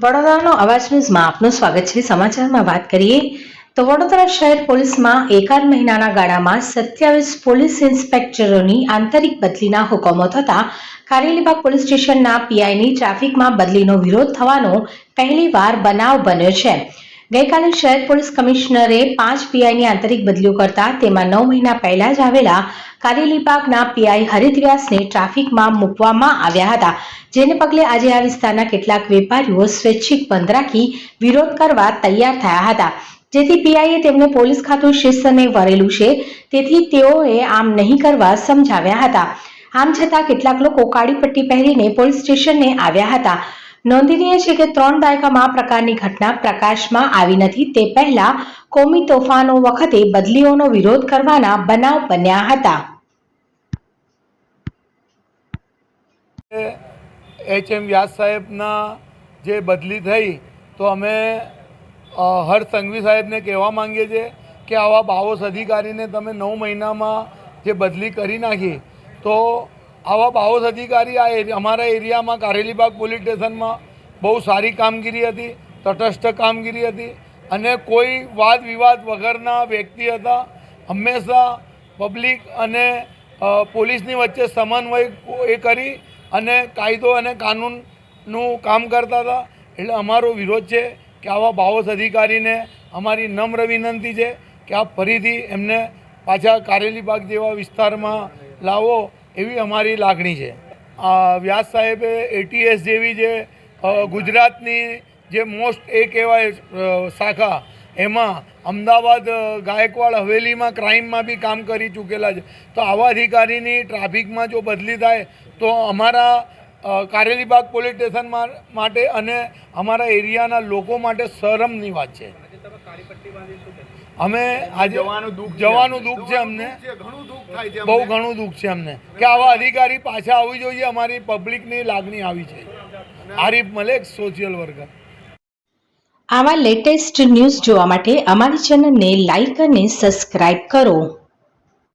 વડોદરાનો અવાજ ન્યૂઝમાં આપનું સ્વાગત છે. સમાચારમાં વાત કરીએ તો વડોદરા શહેર પોલીસમાં એકાદ મહિનાના ગાળામાં સત્યાવીસ પોલીસ ઇન્સ્પેક્ટરોની આંતરિક બદલીના હુકમો થતા કારેલીબાગ પોલીસ સ્ટેશનના પીઆઈની ટ્રાફિકમાં બદલીનો વિરોધ થવાનો પહેલીવાર બનાવ બન્યો છે. ગઈકાલે શહેર પોલીસ કમિશનરે પાંચ પીઆઈની આંતરિક બદલીઓ કરતા તેમાં નવ મહિના પહેલા જ આવેલા કારેલીબાગના પીઆઈ હરિત વ્યાસને ટ્રાફિકમાં મૂકવામાં આવ્યા હતા. જેને પગલે આજે આ વિસ્તારના કેટલાક વેપારીઓ સ્વૈચ્છિક બંધ રાખી વિરોધ કરવા તૈયાર થયા હતા. જેથી પીઆઈએ તેમને પોલીસ ખાતું શિસ્તને વરેલું છે. તેથી તેઓએ આમ નહીં કરવા સમજાવ્યા હતા. આમ છતાં કેટલાક લોકો કાળી પટ્ટી પહેરીને પોલીસ સ્ટેશનને આવ્યા હતા. નોંધનીય છે કે ત્રણ દાયકામાં આ પ્રકારની ઘટના પ્રકાશમાં આવી નથી. તે પહેલા કોમી તોફાનો વખતે બદલીઓનો વિરોધ કરવાના બનાવ બન્યા હતા. એચ એમ વ્યાસ સાહેબના જે બદલી થઈ, તો અમે હર સંઘવી સાહેબને કહેવા માંગીએ છીએ કે આવા બાવોસ અધિકારીને તમે નવ મહિનામાં જે બદલી કરી નાખી, તો આવા બાવોસ અધિકારી આ અમારા એરિયામાં કારેલીબાગ પોલીસ સ્ટેશનમાં બહુ સારી કામગીરી હતી, તટસ્થ કામગીરી હતી અને કોઈ વાદ વિવાદ વગરના વ્યક્તિ હતા. હંમેશા પબ્લિક અને પોલીસની વચ્ચે સમન્વય એ કરી અને કાયદો અને કાનૂનનું કામ કરતા હતા. એટલે અમારો વિરોધ છે કે આવા બાવોસ અધિકારીને અમારી નમ્ર વિનંતી છે કે આપ ફરીથી એમને પાછા કારેલીબાગ જેવા વિસ્તારમાં લાવો. એવી અમારી લાગણી છે. વ્યાસ સાહેબે એટીએસ જેવી જે ગુજરાતની જે મોસ્ટ એ કહેવાય શાખા, એમાં અમદાવાદ ગાયકવાડ હવેલીમાં ક્રાઇમમાં બી કામ કરી ચૂકેલા છે. તો આવા અધિકારીની ટ્રાફિકમાં જો બદલી થાય, તો અમારા કારેલીબાગ પોલીસ સ્ટેશન માટે અને અમારા એરિયાના લોકો માટે શરમની વાત છે. અમે આજે જવાનું દુઃખ છે. જવાનું દુઃખ છે અમને. ઘણું દુઃખ છે બહુ અમને. ઘણું દુઃખ છે અમને. કે આવા અધિકારી પાછા આવવી જોઈએ અમારી પબ્લિકની લાગણી આવી છે. Arif Malek social worker. આવા લેટેસ્ટ ન્યૂઝ જોવા માટે અમારી ચેનલને લાઈક અને સબસ્ક્રાઇબ કરો.